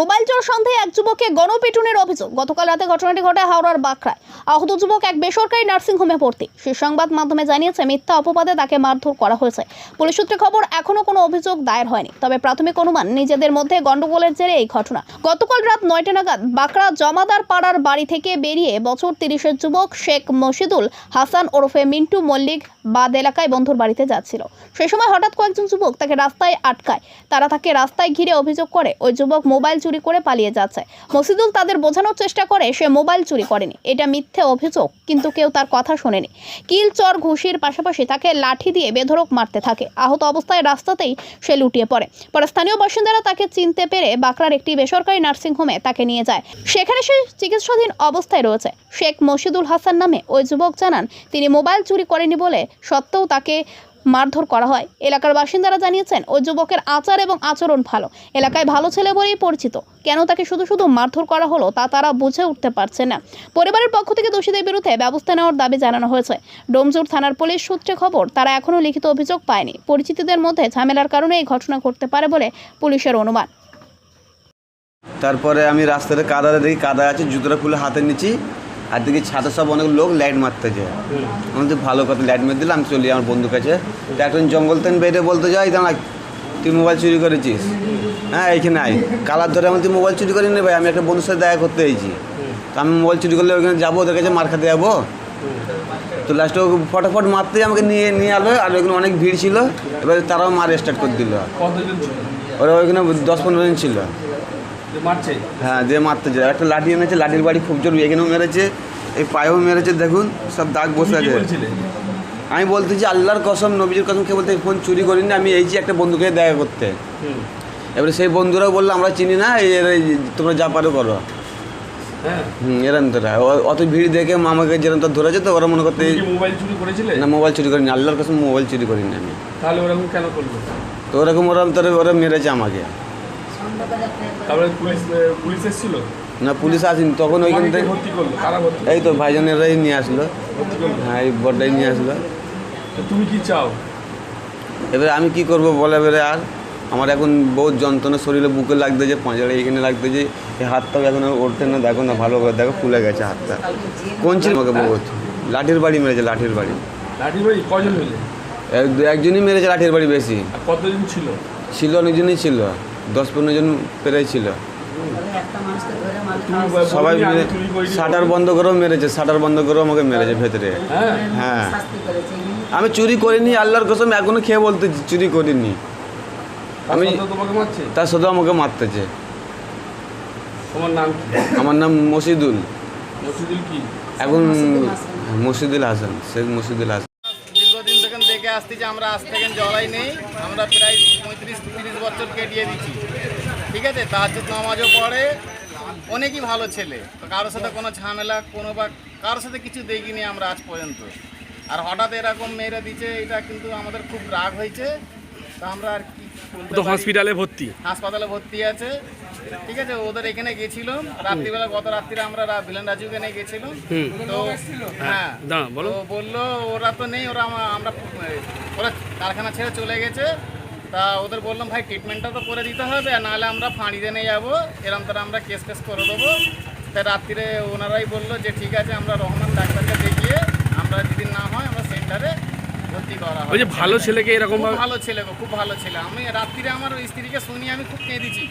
Mobile চোর সন্দেহে এক যুবককে গণপিটুনের অভিযোগ। গতকাল রাতে ঘটনাটি ঘটে হাওড়ার বাঁকড়ায়। আহত যুবক এক বেসরকারি নার্সিংহোমে ভর্তি। সে সংবাদ মাধ্যমে জানিয়েছে, মিথ্যা অপবাদে তাকে মারধর করা হয়েছে। পুলিশ সূত্রে খবর এখনও কোনো অভিযোগ দায়ের হয়নি। তবে প্রাথমিক অনুমান, নিজেদের মধ্যে গণ্ডগোলের জেরে এই ঘটনা। গতকাল রাত নয়টা নাগাদ বাঁকড়া জমাদার পাড়ার বাড়ি থেকে বেরিয়ে বছর তিরিশের যুবক শেখ মশিদুল হাসান ওরফে মিন্টু মল্লিক বাদ এলাকায় বন্ধুর বাড়িতে যাচ্ছিল। সেই সময় হঠাৎ কয়েকজন যুবক তাকে রাস্তায় আটকায়। তারা তাকে রাস্তায় ঘিরে অভিযোগ করে, ওই যুবক মোবাইল চুরি করে পালিয়ে যাচ্ছে। মসিদুল তাদের বোঝানোর চেষ্টা করে, সে মোবাইল চুরি করেনি। এটা মিথ্যে অভিযোগ, কিন্তু কেউ তার কথা শোনেনি। কিল, চর, ঘুষির পাশাপাশি তাকে লাঠি দিয়ে বেধড়ক মারতে থাকে। আহত অবস্থায় রাস্তাতেই সে লুটিয়ে পড়ে। পরে স্থানীয় বাসিন্দারা তাকে চিনতে পেরে বাঁকড়ার একটি বেসরকারি নার্সিংহোমে তাকে নিয়ে যায়। সেখানে সে চিকিৎসাধীন অবস্থায় রয়েছে। শেখ মশিদুল হাসান নামে ওই যুবক জানান, তিনি মোবাইল চুরি করেনি বলে সত্ত্বেও তাকে মারধর করা হয়। এলাকার বাসিন্দারা জানিয়েছেন ওই যুবকের আচার এবং আচরণ ভালো। এলাকায় ভালো ছেলে বলেই পরিচিত। কেন তাকে শুধু শুধু মারধর করা হলো তা তারা বুঝে উঠতে পারছে না। পরিবারের পক্ষ থেকে দোষীদের বিরুদ্ধে ব্যবস্থা নেওয়ার দাবি জানানো হয়েছে। ডোমজুর থানার পুলিশ সূত্রে খবর, তারা এখনও লিখিত অভিযোগ পায়নি। পরিচিতদের মধ্যে ঝামেলার কারণে এই ঘটনা ঘটতে পারে বলে পুলিশের অনুমান। তারপরে আমি রাস্তাতে কাদা দেখি কাদা আছে, জুতোটা খুলে হাতে নিচ্ছি। আর দেখি ছাদে সব অনেক লোক লাইট মারতে যায় আমি তো ভালো কথা লাইট মেরে দিলাম চলি আমার বন্ধুর কাছে। তো একজন জঙ্গল তেন বেড়ে বলতে যাই দাঁড়া তুই মোবাইল চুরি করেছিস? হ্যাঁ এইখানে আয়। কালার ধরে আমি তুই মোবাইল চুরি করিনি নেবে আমি একটা বন্ধুর সাথে দেখা করতে এসেছি। তো আমি মোবাইল চুরি করলে ওইখানে যাব ওদের কাছে মার খাতে যাব? তো লাস্টে ও ফটাফট মারতেই আমাকে নিয়ে নিয়ে আলো আর ওইখানে অনেক ভিড় ছিল এবার তারাও মার স্টার্ট করে দিল। ওরা ওইখানে দশ পনেরো জন ছিল। হ্যাঁ দিয়ে মারতে যায়। একটা লাঠি এনেছে লাঠির বাড়ি খুব জোর এখানেও মেরেছে? এই পায়েও মেরেছে দেখুন সব দাগ বসে আছে। আমি বলতেছি আল্লাহর কসম নবীজির কসম কে বলতে ফোন চুরি করিনি আমি এইছি একটা বন্ধুকে দেখা করতে। এবারে সেই বন্ধুরাও বলল আমরা চিনি না এই এই তোমরা যা পারো করো। হ্যাঁ। হুম এরম তোরা। অত ভিড় দেখে মামাকে যেরকম তো ধরেছে তো ওরা মনে করতে মোবাইল চুরি করেছিলে? না মোবাইল চুরি করিনি আল্লাহর কসম মোবাইল চুরি করিনি আমি। তাহলে ওরকম কেন করল? তো ওরকম ওরকম তোরা ওরা মেরেছে আমাকে। তারপরে পুলিশ পুলিশ এসেছিল? না পুলিশ আসেনি তখন ওইখান থেকে ভর্তি করল কারা ভর্তি এই তো ভাইজানেরাই নিয়ে আসলো। হ্যাঁ এই বড়টাই নিয়ে আসলো। তো তুমি কি চাও? এবারে আমি কি করব বলে এবারে আর? আমার এখন বহুত যন্ত্রণা শরীরে বুকে লাগতেছে পাঁজরে এখানে লাগতেছে এই হাতটাও এখন উঠতে না দেখো না ভালো করে দেখো ফুলে গেছে হাতটা। কোন ছিল আমাকে বহুত লাঠির বাড়ি মেরেছে লাঠির বাড়ি। লাঠি ভাই কজন একজনই মেরেছে লাঠির বাড়ি বেশি। কতজন ছিল? ছিল অনেকজনই ছিল। দশ পনেরো জন প্রায় ছিল। সবাই মিলে শাটার বন্ধ করেও মেরেছে শাটার বন্ধ করেও আমাকে মেরেছে ভেতরে। হ্যাঁ। হ্যাঁ আমি চুরি করিনি আল্লাহর কসম এখনও খেয়ে বলতে চুরি করিনি। আমি তার শুধু আমাকে মারতেছে। তোমার নাম আমার নাম মসিদুল। মসজিদুল কি? এখন মসিদুল হাসান শেখ মসিদুল হাসান। দীর্ঘদিন থেকে দেখে আমরা আজ থেকে জলাই নেই আমরা প্রায় পঁয়ত্রিশ তিরিশ বছর কেটিয়ে দিচ্ছি। ঠিক আছে? তাহাজুদ নামাজও পড়ে অনেকই ভালো ছেলে। তো কারোর সাথে কোনো ঝামেলা কোনো বা কারোর সাথে কিছু দেখিনি আমরা আজ পর্যন্ত। আর হঠাৎ এরকম মেয়েরা দিচ্ছে এটা কিন্তু আমাদের খুব রাগ হয়েছে। তা আমরা আর কি তো হসপিটালে ভর্তি? হাসপাতালে ভর্তি আছে। ঠিক আছে? ওদের এখানে গেছিলাম। রাত্রিবেলা গত রাত্রিরে আমরা ভিলেন রাজুকে নিয়ে গেছিলাম। তো হ্যাঁ বলো। বলল ওরা তো নেই ওরা আমরা ওরা কারখানা ছেড়ে চলে গেছে। তা ওদের বললাম ভাই ট্রিটমেন্টটা তো করে দিতে হবে আর নাহলে আমরা ফাঁড়িতে নিয়ে যাব। এরম তারা আমরা কেস ফেস করে দেবো। তাই রাত্রিরে ওনারাই বলল যে ঠিক আছে আমরা রহমান ডাক্তারকে দেখিয়ে আমরা যদি না হয় আমরা সেন্টারে ভর্তি করা ওই যে ভালো ছেলেকে এরকম ভালো ছেলে গো খুব ভালো ছেলে। আমি রাত্রিরে আমার স্ত্রীকে শুনি আমি খুব কেঁদেছি।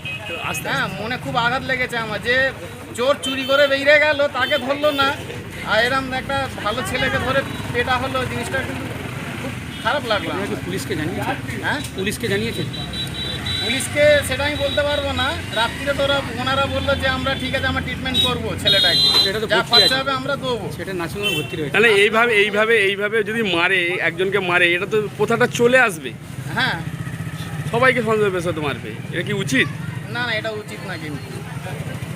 হ্যাঁ মনে খুব আঘাত লেগেছে আমার যে চোর চুরি করে বেরিয়ে গেল তাকে ধরলো না। আর এরম একটা ভালো ছেলেকে ধরে পেটা হলো জিনিসটা কিন্তু খারাপ লাগল। পুলিশকে জানিয়েছে? হ্যাঁ? পুলিশকে জানিয়েছে? পুলিশকে সেটা আমি বলতে পারব না। রাত্রিরে তো ওরা ওনারা বলল যে আমরা ঠিক আছে আমরা ট্রিটমেন্ট করব ছেলেটাকে। সেটা তো যা খরচা হবে আমরা দেবো। সেটা নার্সিংহোমে ভর্তি রয়েছে। তাহলে এইভাবে এইভাবে এইভাবে যদি মারে একজনকে মারে এটা তো প্রথাটা চলে আসবে। হ্যাঁ। সবাইকে সন্দেহ পেশাতে মারবে। এটা কি উচিত? না না এটা উচিত না কিন্তু।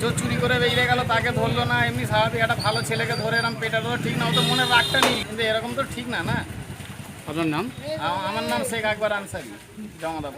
চোর চুরি করে বেরিয়ে গেল তাকে ধরলো না এমনি স্বাভাবিক একটা ভালো ছেলেকে ধরে এরকম পেটানো ঠিক না ও তো মনে রাগটা নেই। কিন্তু এরকম তো ঠিক না না? আপনার নাম? আমার নাম শেখ আকবর আনসারি জমাদার।